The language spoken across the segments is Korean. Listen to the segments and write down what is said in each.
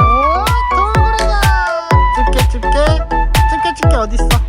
오, 돌고래가. 집게, 집게. 집게, 집게 어딨어?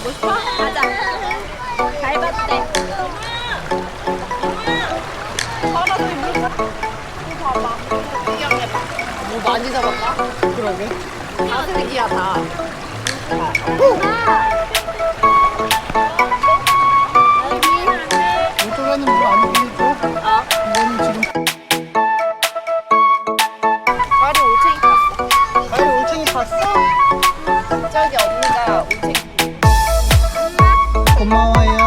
가고 싶어? 가자. 밟았대. 걸어서 거. 봐봐. 구경해봐. 뭐 많이 잡았다? 그러게. 다슬기야 다. como yo.